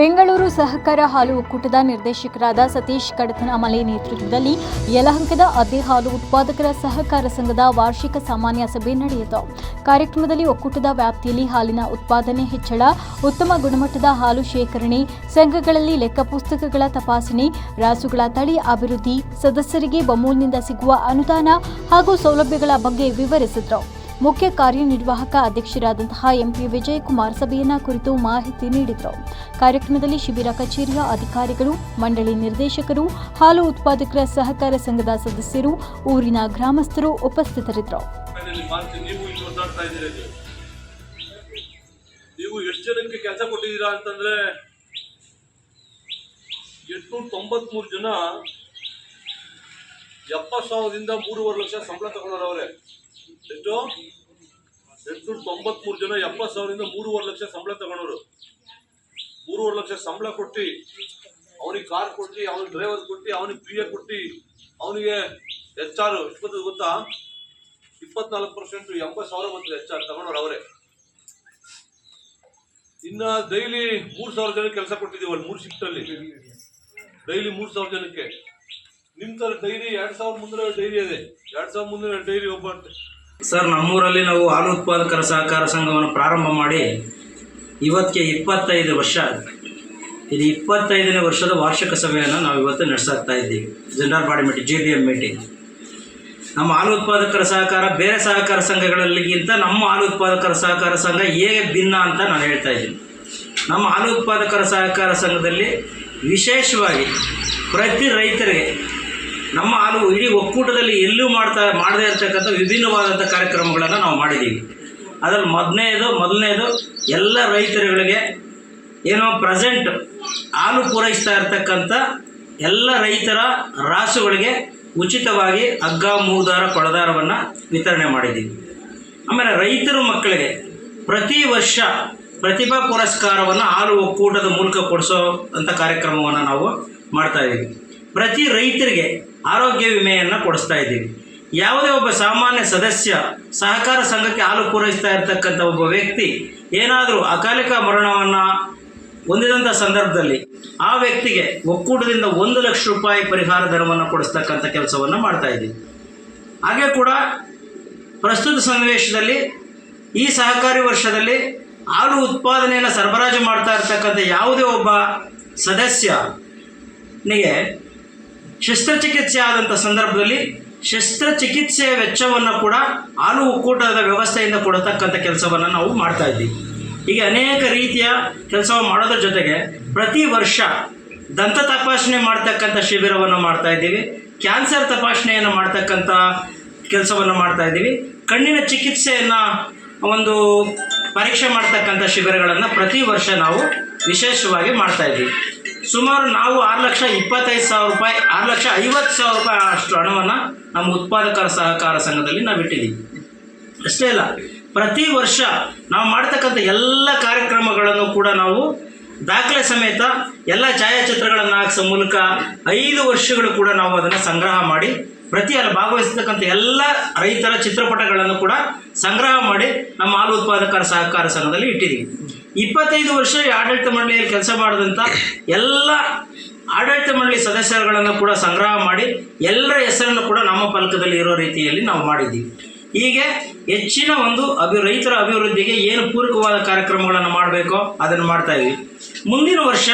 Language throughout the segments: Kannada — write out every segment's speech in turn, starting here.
ಬೆಂಗಳೂರು ಸಹಕಾರ ಹಾಲು ಒಕ್ಕೂಟದ ನಿರ್ದೇಶಕರಾದ ಸತೀಶ್ ಕಡತನಮಲೆ ನೇತೃತ್ವದಲ್ಲಿ ಯಲಹಂಕದ ಅದೇ ಹಾಲು ಉತ್ಪಾದಕರ ಸಹಕಾರ ಸಂಘದ ವಾರ್ಷಿಕ ಸಾಮಾನ್ಯ ಸಭೆ ನಡೆಯಿತು. ಕಾರ್ಯಕ್ರಮದಲ್ಲಿ ಒಕ್ಕೂಟದ ವ್ಯಾಪ್ತಿಯಲ್ಲಿ ಹಾಲಿನ ಉತ್ಪಾದನೆ ಹೆಚ್ಚಳ, ಉತ್ತಮ ಗುಣಮಟ್ಟದ ಹಾಲು ಶೇಖರಣೆ, ಸಂಘಗಳಲ್ಲಿ ಲೆಕ್ಕ ಪುಸ್ತಕಗಳ ತಪಾಸಣೆ, ರಾಸುಗಳ ತಳಿ ಅಭಿವೃದ್ಧಿ, ಸದಸ್ಯರಿಗೆ ಬಮೂಲ್ನಿಂದ ಸಿಗುವ ಅನುದಾನ ಹಾಗೂ ಸೌಲಭ್ಯಗಳ ಬಗ್ಗೆ ವಿವರಿಸಿದರು. ಮುಖ್ಯ ಕಾರ್ಯನಿರ್ವಾಹಕ ಅಧ್ಯಕ್ಷರಾದಂತಹ ಎಂಪಿ ವಿಜಯಕುಮಾರ್ ಸಭೆಯನ್ನ ಕುರಿತು ಮಾಹಿತಿ ನೀಡಿದರು. ಕಾರ್ಯಕ್ರಮದಲ್ಲಿ ಶಿಬಿರ ಕಚೇರಿಯ ಅಧಿಕಾರಿಗಳು, ಮಂಡಳಿ ನಿರ್ದೇಶಕರು, ಹಾಲು ಉತ್ಪಾದಕರ ಸಹಕಾರ ಸಂಘದ ಸದಸ್ಯರು, ಊರಿನ ಗ್ರಾಮಸ್ಥರು ಉಪಸ್ಥಿತರಿದ್ದರು. ನೀವು ಎಷ್ಟು ಜನಕ್ಕೆ ಕೆಲಸ ಕೊಟ್ಟಿದ್ದೀರಾ ಅಂತಂದ್ರೆ, ಎಂಟ್ನೂರ ತೊಂಬತ್ಮೂರು ಜನ ಎಪ್ಪತ್ತು ಸಾವಿರದಿಂದ ಮೂರುವರೆ ಲಕ್ಷ ಸಂಬಳ ತಗೊಂಡವ್ರೆ ಎಷ್ಟು? ಎಂಟ್ನೂರ ತೊಂಬತ್ಮೂರು ಜನ ಎಪ್ಪತ್ತು ಸಾವಿರದಿಂದ ಮೂರುವರೆ ಲಕ್ಷ ಸಂಬಳ ತಗೊಂಡವರು ಮೂರುವರೆ ಲಕ್ಷ ಸಂಬಳ ಕೊಟ್ಟು, ಅವನಿಗೆ ಕಾರ್ ಕೊಟ್ಟು, ಅವನಿಗೆ ಡ್ರೈವರ್ ಕೊಟ್ಟು, ಅವನಿಗೆ ಪಿ ಎ ಕೊಟ್ಟು, ಅವನಿಗೆ ಎಚ್ ಆರ್ ಎಷ್ಟು ಗೊತ್ತಾ? ಇಪ್ಪತ್ನಾಲ್ಕು ಪರ್ಸೆಂಟ್ ಎಂಬತ್ತು ಸಾವಿರ ಮತ್ತು ಎಚ್ ಆರ್ ತಗೊಂಡವ್ರು ಅವರೇ. ಇನ್ನ ಡೈಲಿ ಮೂರು ಸಾವಿರ ಜನಕ್ಕೆ ಕೆಲಸ ಕೊಟ್ಟಿದ್ದೀವಿ ಅಲ್ಲಿ ಮೂರು ಶಿಫ್ಟ್ ಅಲ್ಲಿ. ಡೈಲಿ ಮೂರು ಸಾವಿರ ಜನಕ್ಕೆ. ನಿಮ್ ತರ ಡೈರಿ ಎರಡ್ ಸಾವಿರ ಮುಂದೆ ಡೈರಿ ಇದೆ ಎರಡ್ ಸಾವಿರ ಮುಂದೆ ಡೈರಿ ಒಬ್ಬ ಸರ್, ನಮ್ಮೂರಲ್ಲಿ ನಾವು ಹಾಲು ಉತ್ಪಾದಕರ ಸಹಕಾರ ಸಂಘವನ್ನು ಪ್ರಾರಂಭ ಮಾಡಿ ಇವತ್ತಿಗೆ ಇಪ್ಪತ್ತೈದು ವರ್ಷ. ಇದು ಇಪ್ಪತ್ತೈದನೇ ವರ್ಷದ ವಾರ್ಷಿಕ ಸಭೆಯನ್ನು ನಾವು ಇವತ್ತು ನಡೆಸಾಕ್ತಾ ಇದ್ದೀವಿ. General body meeting J B M meeting. ನಮ್ಮ ಹಾಲು ಉತ್ಪಾದಕರ ಸಹಕಾರ ಬೇರೆ ಸಹಕಾರ ಸಂಘಗಳಲ್ಲಿಗಿಂತ ನಮ್ಮ ಹಾಲು ಉತ್ಪಾದಕರ ಸಹಕಾರ ಸಂಘ ಹೇಗೆ ಭಿನ್ನ ಅಂತ ನಾನು ಹೇಳ್ತಾ ಇದ್ದೀನಿ. ನಮ್ಮ ಹಾಲು ಉತ್ಪಾದಕರ ಸಹಕಾರ ಸಂಘದಲ್ಲಿ ವಿಶೇಷವಾಗಿ ಪ್ರತಿ ರೈತರಿಗೆ ನಮ್ಮ ಹಾಲು ಇಡೀ ಒಕ್ಕೂಟದಲ್ಲಿ ಎಲ್ಲೂ ಮಾಡ್ತಾ, ಮಾಡದೇ ಇರತಕ್ಕಂಥ ವಿಭಿನ್ನವಾದಂಥ ಕಾರ್ಯಕ್ರಮಗಳನ್ನು ನಾವು ಮಾಡಿದ್ದೀವಿ. ಅದರಲ್ಲಿ ಮೊದಲನೇದು ಮೊದಲನೇದು ಎಲ್ಲ ರೈತರುಗಳಿಗೆ ಏನೋ ಪ್ರೆಸೆಂಟ್ ಹಾಲು ಪೂರೈಸ್ತಾ ಇರ್ತಕ್ಕಂಥ ಎಲ್ಲ ರೈತರ ರಾಸುಗಳಿಗೆ ಉಚಿತವಾಗಿ ಹಗ್ಗ ಮೂದಾರ ಕೊಳದಾರವನ್ನು ವಿತರಣೆ ಮಾಡಿದ್ದೀವಿ. ಆಮೇಲೆ ರೈತರು ಮಕ್ಕಳಿಗೆ ಪ್ರತಿ ವರ್ಷ ಪ್ರತಿಭಾ ಪುರಸ್ಕಾರವನ್ನು ಹಾಲು ಒಕ್ಕೂಟದ ಮೂಲಕ ಕೊಡಿಸೋ ಅಂಥ ಕಾರ್ಯಕ್ರಮವನ್ನು ನಾವು ಮಾಡ್ತಾ ಇದ್ದೀವಿ. ಪ್ರತಿ ರೈತರಿಗೆ ಆರೋಗ್ಯ ವಿಮೆಯನ್ನು ಕೊಡಿಸ್ತಾ ಇದ್ದೀವಿ. ಯಾವುದೇ ಒಬ್ಬ ಸಾಮಾನ್ಯ ಸದಸ್ಯ ಸಹಕಾರ ಸಂಘಕ್ಕೆ ಹಾಲು ಪೂರೈಸ್ತಾ ಇರ್ತಕ್ಕಂಥ ಒಬ್ಬ ವ್ಯಕ್ತಿ ಏನಾದರೂ ಅಕಾಲಿಕ ಮರಣವನ್ನು ಹೊಂದಿದಂಥ ಸಂದರ್ಭದಲ್ಲಿ ಆ ವ್ಯಕ್ತಿಗೆ ಒಕ್ಕೂಟದಿಂದ ಒಂದು ಲಕ್ಷ ರೂಪಾಯಿ ಪರಿಹಾರ ಧನವನ್ನು ಕೊಡಿಸ್ತಕ್ಕಂಥ ಕೆಲಸವನ್ನು ಮಾಡ್ತಾ ಇದ್ದೀವಿ. ಹಾಗೆ ಕೂಡ ಪ್ರಸ್ತುತ ಸನ್ನಿವೇಶದಲ್ಲಿ ಈ ಸಹಕಾರಿ ವರ್ಷದಲ್ಲಿ ಹಾಲು ಉತ್ಪಾದನೆಯನ್ನು ಸರಬರಾಜು ಮಾಡ್ತಾ ಇರ್ತಕ್ಕಂಥ ಯಾವುದೇ ಒಬ್ಬ ಸದಸ್ಯನಿಗೆ ಶಸ್ತ್ರಚಿಕಿತ್ಸೆ ಆದಂಥ ಸಂದರ್ಭದಲ್ಲಿ ಶಸ್ತ್ರಚಿಕಿತ್ಸೆಯ ವೆಚ್ಚವನ್ನು ಕೂಡ ಹಾಲು ಒಕ್ಕೂಟದ ವ್ಯವಸ್ಥೆಯಿಂದ ಕೊಡತಕ್ಕಂಥ ಕೆಲಸವನ್ನು ನಾವು ಮಾಡ್ತಾ ಇದ್ದೀವಿ. ಹೀಗೆ ಅನೇಕ ರೀತಿಯ ಕೆಲಸ ಮಾಡೋದ್ರ ಜೊತೆಗೆ ಪ್ರತಿ ವರ್ಷ ದಂತ ತಪಾಸಣೆ ಮಾಡ್ತಕ್ಕಂಥ ಶಿಬಿರವನ್ನು ಮಾಡ್ತಾ ಇದ್ದೀವಿ. ಕ್ಯಾನ್ಸರ್ ತಪಾಸಣೆಯನ್ನು ಮಾಡ್ತಕ್ಕಂಥ ಕೆಲಸವನ್ನು ಮಾಡ್ತಾ ಇದ್ದೀವಿ. ಕಣ್ಣಿನ ಚಿಕಿತ್ಸೆಯನ್ನು ಒಂದು ಪರೀಕ್ಷೆ ಮಾಡ್ತಕ್ಕಂಥ ಶಿಬಿರಗಳನ್ನು ಪ್ರತಿ ವರ್ಷ ನಾವು ವಿಶೇಷವಾಗಿ ಮಾಡ್ತಾ ಇದ್ದೀವಿ. ಸುಮಾರು ನಾವು ಆರು ಲಕ್ಷ ಇಪ್ಪತ್ತೈದು ಸಾವಿರ ರೂಪಾಯಿ, ಆರು ಲಕ್ಷ ಐವತ್ತು ಸಾವಿರ ರೂಪಾಯಿ ಅಷ್ಟು ಹಣವನ್ನು ನಮ್ಮ ಉತ್ಪಾದಕರ ಸಹಕಾರ ಸಂಘದಲ್ಲಿ ನಾವು ಇಟ್ಟಿದ್ದೀವಿ. ಅಷ್ಟೇ ಅಲ್ಲ, ಪ್ರತಿ ವರ್ಷ ನಾವು ಮಾಡ್ತಕ್ಕಂಥ ಎಲ್ಲ ಕಾರ್ಯಕ್ರಮಗಳನ್ನು ಕೂಡ ನಾವು ದಾಖಲೆ ಸಮೇತ ಎಲ್ಲ ಛಾಯಾಚಿತ್ರಗಳನ್ನು ಹಾಕಿಸೋ ಮೂಲಕ ಐದು ವರ್ಷಗಳು ಕೂಡ ನಾವು ಅದನ್ನು ಸಂಗ್ರಹ ಮಾಡಿ, ಪ್ರತಿ ಅಲ್ಲಿ ಭಾಗವಹಿಸತಕ್ಕಂಥ ಎಲ್ಲ ರೈತರ ಚಿತ್ರಪಟಗಳನ್ನು ಕೂಡ ಸಂಗ್ರಹ ಮಾಡಿ ನಮ್ಮ ಹಾಲು ಉತ್ಪಾದಕರ ಸಹಕಾರ ಸಂಘದಲ್ಲಿ ಇಟ್ಟಿದ್ದೀವಿ. ಇಪ್ಪತ್ತೈದು ವರ್ಷ ಈ ಆಡಳಿತ ಮಂಡಳಿಯಲ್ಲಿ ಕೆಲಸ ಮಾಡಿದಂಥ ಎಲ್ಲ ಆಡಳಿತ ಮಂಡಳಿ ಸದಸ್ಯರುಗಳನ್ನು ಕೂಡ ಸಂಗ್ರಹ ಮಾಡಿ ಎಲ್ಲರ ಹೆಸರನ್ನು ಕೂಡ ನಮ್ಮ ಫಲಕದಲ್ಲಿ ಇರೋ ರೀತಿಯಲ್ಲಿ ನಾವು ಮಾಡಿದ್ದೀವಿ. ಹೀಗೆ ಹೆಚ್ಚಿನ ಒಂದು ಅಭಿ, ರೈತರ ಅಭಿವೃದ್ಧಿಗೆ ಏನು ಪೂರಕವಾದ ಕಾರ್ಯಕ್ರಮಗಳನ್ನು ಮಾಡಬೇಕೋ ಅದನ್ನು ಮಾಡ್ತಾ ಇದ್ವಿ ಮುಂದಿನ ವರ್ಷ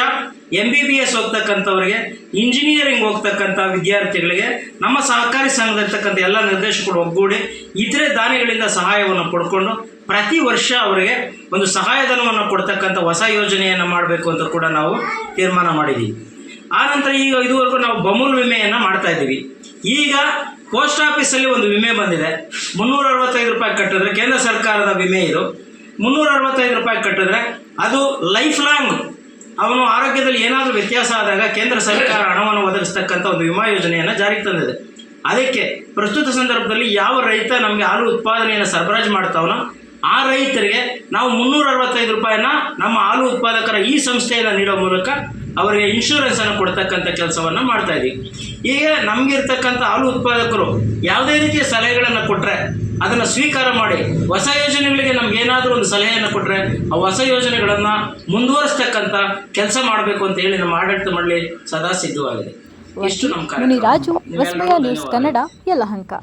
ಎಂ ಬಿ ಬಿ ಎಸ್ ಹೋಗ್ತಕ್ಕಂಥವ್ರಿಗೆ ಇಂಜಿನಿಯರಿಂಗ್ ಹೋಗ್ತಕ್ಕಂಥ ವಿದ್ಯಾರ್ಥಿಗಳಿಗೆ, ನಮ್ಮ ಸಹಕಾರಿ ಸಂಘದಲ್ಲಿರ್ತಕ್ಕಂಥ ಎಲ್ಲ ನಿರ್ದೇಶಕರು ಒಗ್ಗೂಡಿ ಇತರೆ ದಾನಿಗಳಿಂದ ಸಹಾಯವನ್ನು ಪಡ್ಕೊಂಡು ಪ್ರತಿ ವರ್ಷ ಅವರಿಗೆ ಒಂದು ಸಹಾಯಧನವನ್ನು ಕೊಡ್ತಕ್ಕಂಥ ಹೊಸ ಯೋಜನೆಯನ್ನು ಮಾಡಬೇಕು ಅಂತ ಕೂಡ ನಾವು ತೀರ್ಮಾನ ಮಾಡಿದ್ದೀವಿ ಆನಂತರ ಈಗ ಇದುವರೆಗೂ ನಾವು ಬಮೂಲ್ ವಿಮೆಯನ್ನು ಮಾಡ್ತಾ ಇದ್ದೀವಿ. ಈಗ ಪೋಸ್ಟ್ ಆಫೀಸಲ್ಲಿ ಒಂದು ವಿಮೆ ಬಂದಿದೆ. ಮುನ್ನೂರ ಅರವತ್ತೈದು ರೂಪಾಯಿ ಕಟ್ಟಿದ್ರೆ ಕೇಂದ್ರ ಸರ್ಕಾರದ ವಿಮೆ ಇದು. ಮುನ್ನೂರ ಅರವತ್ತೈದು ರೂಪಾಯಿ ಕಟ್ಟಿದ್ರೆ ಅದು ಲೈಫ್ ಲಾಂಗ್ ಅವನು ಆರೋಗ್ಯದಲ್ಲಿ ಏನಾದರೂ ವ್ಯತ್ಯಾಸ ಆದಾಗ ಕೇಂದ್ರ ಸರ್ಕಾರ ಹಣವನ್ನು ಒದಗಿಸ್ತಕ್ಕಂಥ ಒಂದು ವಿಮಾ ಯೋಜನೆಯನ್ನು ಜಾರಿಗೆ ತಂದಿದೆ. ಅದಕ್ಕೆ ಪ್ರಸ್ತುತ ಸಂದರ್ಭದಲ್ಲಿ ಯಾವ ರೈತ ನಮಗೆ ಹಾಲು ಉತ್ಪಾದನೆಯನ್ನು ಸರಬರಾಜು ಮಾಡ್ತಾವನೋ ಆ ರೈತರಿಗೆ ನಾವು ಮುನ್ನೂರ ಅರವತ್ತೈದು ರೂಪಾಯಿನ ನಮ್ಮ ಹಾಲು ಉತ್ಪಾದಕರ ಈ ಸಂಸ್ಥೆಯನ್ನು ನೀಡೋ ಮೂಲಕ ಅವರಿಗೆ ಇನ್ಶೂರೆನ್ಸ್ ಅನ್ನು ಕೊಡ್ತಕ್ಕಂಥ ಕೆಲಸವನ್ನು ಮಾಡ್ತಾ ಇದ್ದೀವಿ. ಈಗ ನಮ್ಗಿರ್ತಕ್ಕಂಥ ಹಾಲು ಉತ್ಪಾದಕರು ಯಾವುದೇ ರೀತಿಯ ಸಲಹೆಗಳನ್ನು ಕೊಟ್ಟರೆ ಅದನ್ನು ಸ್ವೀಕಾರ ಮಾಡಿ ಹೊಸ ಯೋಜನೆಗಳಿಗೆ ನಮ್ಗೆ ಏನಾದರೂ ಒಂದು ಸಲಹೆಯನ್ನು ಕೊಟ್ಟರೆ ಆ ಹೊಸ ಯೋಜನೆಗಳನ್ನು ಮುಂದುವರಿಸ್ತಕ್ಕಂಥ ಕೆಲಸ ಮಾಡಬೇಕು ಅಂತ ಹೇಳಿ ನಮ್ಮ ಆಡಳಿತ ಮಂಡಳಿ ಸದಾ ಸಿದ್ಧವಾಗಿದೆ. ಎಷ್ಟು ನಮ್ಮ ನ್ಯೂಸ್. ಕನ್ನಡ ಯಲಹಂಕ.